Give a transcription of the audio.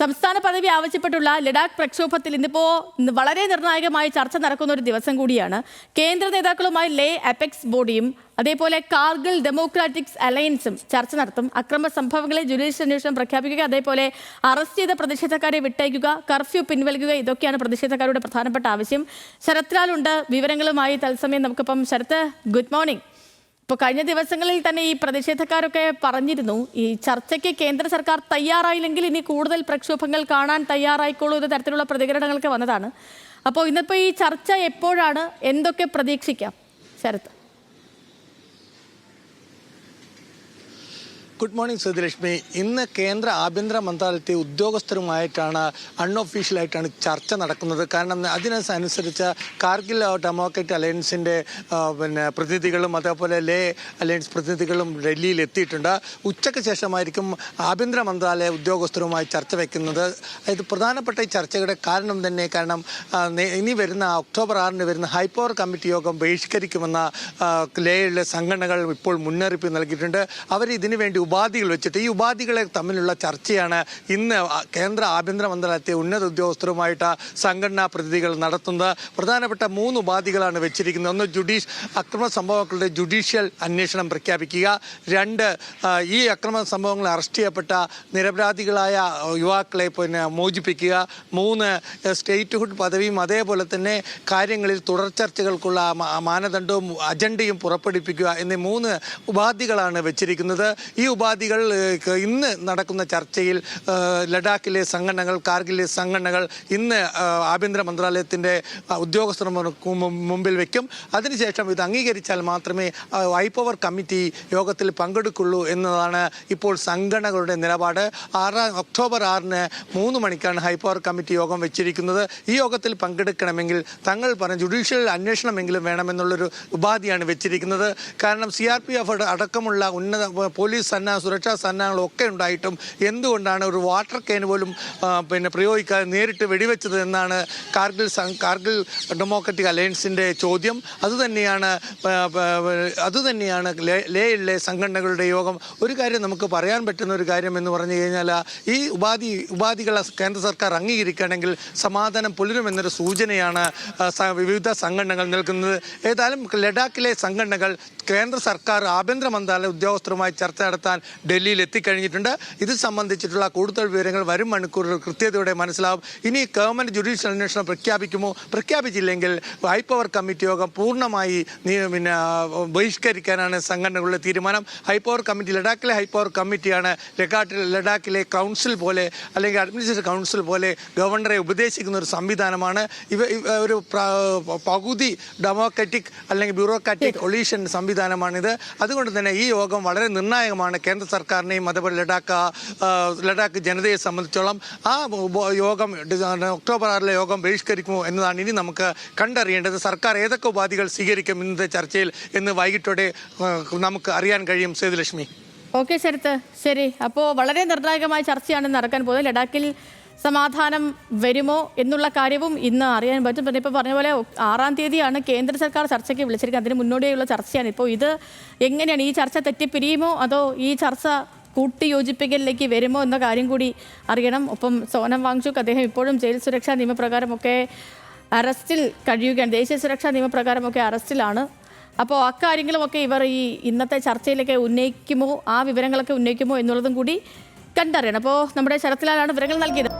സംസ്ഥാന പദവി ആവശ്യപ്പെട്ടുള്ള ലഡാക്ക് പ്രക്ഷോഭത്തിൽ ഇന്നിപ്പോ വളരെ നിർണായകമായ ചർച്ച നടക്കുന്ന ഒരു ദിവസം കൂടിയാണ്. കേന്ദ്ര നേതാക്കളുമായി ലേ അപെക്സ് ബോഡിയും അതേപോലെ കാർഗിൽ ഡെമോക്രാറ്റിക്സ് അലയൻസും ചർച്ച നടത്തും. അക്രമ സംഭവങ്ങളെ ജുഡീഷ്യൽ അന്വേഷണം പ്രഖ്യാപിക്കുക അതേപോലെ അറസ്റ്റ് ചെയ്ത പ്രതിഷേധക്കാരെ വിട്ടയക്കുക കർഫ്യൂ പിൻവലിക്കുക ഇതൊക്കെയാണ് പ്രതിഷേധക്കാരുടെ പ്രധാനപ്പെട്ട ആവശ്യം. ശരത്ലാലുണ്ട് വിവരങ്ങളുമായി. തത്സമയം നമുക്കിപ്പം ശരത്ത് ഗുഡ് മോർണിംഗ്. ഇപ്പോൾ കഴിഞ്ഞ ദിവസങ്ങളിൽ തന്നെ ഈ പ്രതിഷേധക്കാരൊക്കെ പറഞ്ഞിരുന്നു ഈ ചർച്ചയ്ക്ക് കേന്ദ്ര സർക്കാർ തയ്യാറായില്ലെങ്കിൽ ഇനി കൂടുതൽ പ്രക്ഷോഭങ്ങൾ കാണാൻ തയ്യാറായിക്കോളൂ എന്ന തരത്തിലുള്ള പ്രതികരണങ്ങളൊക്കെ വന്നതാണ്. അപ്പോൾ ഇന്നിപ്പോൾ ഈ ചർച്ച എപ്പോഴാണ്? എന്തൊക്കെ പ്രതീക്ഷിക്കാം? ശരത്ത് ഗുഡ് മോർണിംഗ് സുധിലക്ഷ്മി ഇന്ന് കേന്ദ്ര ആഭ്യന്തര മന്ത്രാലയത്തെ ഉദ്യോഗസ്ഥരുമായിട്ടാണ് അൺഒഫീഷ്യലായിട്ടാണ് ചർച്ച നടക്കുന്നത്. കാരണം അതിനനുസരിച്ച് കാർഗിൽ ഡെമോക്രാറ്റ് അലയൻസിന്റെ പിന്നെ പ്രതിനിധികളും അതേപോലെ ലേ അലയൻസ് പ്രതിനിധികളും ഡൽഹിയിൽ എത്തിയിട്ടുണ്ട്. ഉച്ചയ്ക്ക് ശേഷമായിരിക്കും ആഭ്യന്തര മന്ത്രാലയ ഉദ്യോഗസ്ഥരുമായി ചർച്ച വയ്ക്കുന്നത് അതായത് പ്രധാനപ്പെട്ട ഈ ചർച്ചയുടെ കാരണം തന്നെ കാരണം ഇനി വരുന്ന ഒക്ടോബർ ആറിന് വരുന്ന ഹൈപ്പവർ കമ്മിറ്റി യോഗം ബഹിഷ്കരിക്കുമെന്ന ലേയിലെ സംഘടനകൾ ഇപ്പോൾ മുന്നറിയിപ്പ് നൽകിയിട്ടുണ്ട്. അവർ ഇതിനു വേണ്ടി ഉപാധികൾ വെച്ചിട്ട് ഈ ഉപാധികളെ തമ്മിലുള്ള ചർച്ചയാണ് ഇന്ന് കേന്ദ്ര ആഭ്യന്തര മന്ത്രാലയത്തെ ഉന്നത ഉദ്യോഗസ്ഥരുമായിട്ട് സംഘടനാ പ്രതിനിധികൾ നടത്തുന്നത്. പ്രധാനപ്പെട്ട മൂന്ന് ഉപാധികളാണ് വെച്ചിരിക്കുന്നത്. ഒന്ന് ജുഡീഷ് അക്രമ സംഭവങ്ങളുടെ ജുഡീഷ്യൽ അന്വേഷണം പ്രഖ്യാപിക്കുക. രണ്ട് ഈ അക്രമ സംഭവങ്ങൾ അറസ്റ്റ് ചെയ്യപ്പെട്ട നിരപരാധികളായ യുവാക്കളെ പിന്നെ മോചിപ്പിക്കുക. മൂന്ന് സ്റ്റേറ്റ്ഹുഡ് പദവിയും അതേപോലെ തന്നെ കാര്യങ്ങളിൽ തുടർ ചർച്ചകൾക്കുള്ള മാനദണ്ഡവും അജണ്ടയും പുറപ്പെടുവിപ്പിക്കുക എന്നീ മൂന്ന് ഉപാധികളാണ് വെച്ചിരിക്കുന്നത്. ഈ ഉപാധികൾ ഇന്ന് നടക്കുന്ന ചർച്ചയിൽ ലഡാക്കിലെ സംഘടനകൾ കാർഗിലെ സംഘടനകൾ ഇന്ന് ആഭ്യന്തര മന്ത്രാലയത്തിന്റെ ഉദ്യോഗസ്ഥർ മുമ്പിൽ വെക്കും. അതിനുശേഷം ഇത് അംഗീകരിച്ചാൽ മാത്രമേ ഹൈപ്പവർ കമ്മിറ്റി യോഗത്തിൽ പങ്കെടുക്കുള്ളൂ എന്നതാണ് ഇപ്പോൾ സംഘടനകളുടെ നിലപാട്. ആറാം ഒക്ടോബർ ആറിന് മൂന്ന് മണിക്കാണ് ഹൈപ്പവർ കമ്മിറ്റി യോഗം വെച്ചിരിക്കുന്നത്. ഈ യോഗത്തിൽ പങ്കെടുക്കണമെങ്കിൽ തങ്ങൾ പറഞ്ഞ ജുഡീഷ്യൽ അന്വേഷണമെങ്കിലും വേണമെന്നുള്ളൊരു ഉപാധിയാണ് വെച്ചിരിക്കുന്നത്. കാരണം സി ആർ പി എഫ് അടക്കമുള്ള ഉന്നത പോലീസ് സന്നാഹ സുരക്ഷാ സന്നാഹങ്ങളൊക്കെ ഉണ്ടായിട്ടും എന്തുകൊണ്ടാണ് ഒരു വാട്ടർ കെയിൻ പോലും പിന്നെ പ്രയോഗിക്കാതെ നേരിട്ട് വെടിവെച്ചത് എന്നാണ് കാർഗിൽ കാർഗിൽ ഡെമോക്രറ്റിക് അലയൻസിന്റെ ചോദ്യം. അതുതന്നെയാണ് അതുതന്നെയാണ് ലേയിലെ സംഘടനകളുടെ യോഗം. ഒരു കാര്യം നമുക്ക് പറയാൻ പറ്റുന്ന ഒരു കാര്യം എന്ന് പറഞ്ഞു കഴിഞ്ഞാൽ ഈ ഉപാധി ഉപാധികളെ കേന്ദ്ര സർക്കാർ അംഗീകരിക്കുകയാണെങ്കിൽ സമാധാനം പുലരുമെന്നൊരു സൂചനയാണ് വിവിധ സംഘടനകൾ നൽകുന്നത്. ഏതായാലും ലഡാക്കിലെ സംഘടനകൾ കേന്ദ്ര സർക്കാർ ആഭ്യന്തര മന്ത്രാലയ ഉദ്യോഗസ്ഥരുമായി ചർച്ച നടത്താൻ ഡൽഹിയിൽ എത്തിക്കഴിഞ്ഞിട്ടുണ്ട് ഇത് സംബന്ധിച്ചിട്ടുള്ള കൂടുതൽ വിവരങ്ങൾ വരും മണിക്കൂറുകൾ കൃത്യതയോടെ മനസ്സിലാവും. ഇനി ഗവൺമെന്റ് ജുഡീഷ്യൽ അന്വേഷണം പ്രഖ്യാപിക്കുമോ? പ്രഖ്യാപിച്ചില്ലെങ്കിൽ ഹൈപ്പവർ കമ്മിറ്റി യോഗം പൂർണമായി പിന്നെ ബഹിഷ്കരിക്കാനാണ് സംഘടനകളുടെ തീരുമാനം. ഹൈപ്പവർ കമ്മിറ്റി ലഡാക്കിലെ ഹൈപ്പവർ കമ്മിറ്റിയാണ് ലഡാക്കിൽ ലഡാക്കിലെ കൗൺസിൽ പോലെ അല്ലെങ്കിൽ അഡ്മിനിസ്ട്രേറ്റീവ് കൗൺസിൽ പോലെ ഗവർണറെ ഉപദേശിക്കുന്ന ഒരു സംവിധാനമാണ്. ഇവ ഒരു പകുതി ഡെമോക്രാറ്റിക് അല്ലെങ്കിൽ ബ്യൂറോക്രാറ്റിക് ഒളീഷൻ സംവിധാനമാണിത്. അതുകൊണ്ട് തന്നെ ഈ യോഗം വളരെ നിർണായകമാണ്. കേന്ദ്ര സർക്കാരിനെയും അതേപോലെ ലഡാക്ക് ലഡാക്ക് ജനതയെ സംബന്ധിച്ചോളം ആ യോഗം ഒക്ടോബർ ആറിലെ യോഗം ബഹിഷ്കരിക്കുമോ എന്നതാണ് ഇനി നമുക്ക് കണ്ടറിയേണ്ടത്. സർക്കാർ ഏതൊക്കെ ഉപാധികൾ സ്വീകരിക്കും ഇന്നത്തെ ചർച്ചയിൽ എന്ന് വൈകിട്ടോടെ നമുക്ക് അറിയാൻ കഴിയും. സേതുലക്ഷ്മി. ഓക്കെ ശരത്ത്. ശരി. അപ്പോൾ വളരെ നിർണായകമായ ചർച്ചയാണ് നടക്കാൻ പോകുന്നത്. ലഡാക്കിൽ സമാധാനം വരുമോ എന്നുള്ള കാര്യവും ഇന്ന് അറിയാൻ പറ്റും. പിന്നെ ഇപ്പോൾ പറഞ്ഞ പോലെ ആറാം തീയതിയാണ് കേന്ദ്ര സർക്കാർ ചർച്ചയ്ക്ക് വിളിച്ചിരിക്കുന്നത്. അതിന് മുന്നോടിയുള്ള ചർച്ചയാണ്. ഇപ്പോൾ ഇത് എങ്ങനെയാണ് ഈ ചർച്ച തെറ്റിപ്പിരിയുമോ? അതോ ഈ ചർച്ച കൂട്ടിയോജിപ്പിക്കലിലേക്ക് വരുമോ എന്ന കാര്യം കൂടി അറിയണം. ഒപ്പം സോനം വാങ്ചുക്ക് അദ്ദേഹം ഇപ്പോഴും ജയിൽ സുരക്ഷാ നിയമപ്രകാരമൊക്കെ അറസ്റ്റിൽ കഴിയുകയാണ്. ദേശീയ സുരക്ഷാ നിയമപ്രകാരമൊക്കെ അറസ്റ്റിലാണ്. അപ്പോൾ അക്കാര്യങ്ങളുമൊക്കെ ഇവർ ഈ ഇന്നത്തെ ചർച്ചയിലൊക്കെ ഉന്നയിക്കുമോ? ആ വിവരങ്ങളൊക്കെ ഉന്നയിക്കുമോ എന്നുള്ളതും കൂടി കണ്ടറിയണം. അപ്പോൾ നമ്മുടെ ശരത്ലാലാണ് വിവരങ്ങൾ നൽകിയത്.